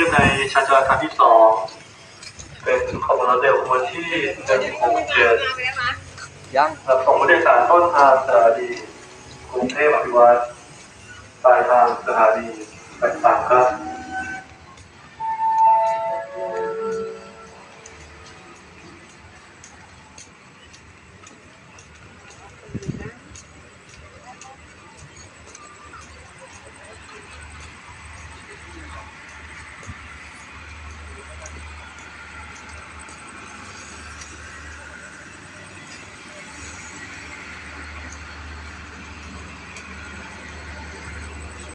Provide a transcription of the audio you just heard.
ทียบในชานจราคารที่สอง เป็นขบวนรถเดลวันที่หนึ่งหกเจ็ดยังรับส่งผู้โดยสารต้นทางสถานีกรุงเทพอภิวัตรปลายทางสถานีต่างๆครับ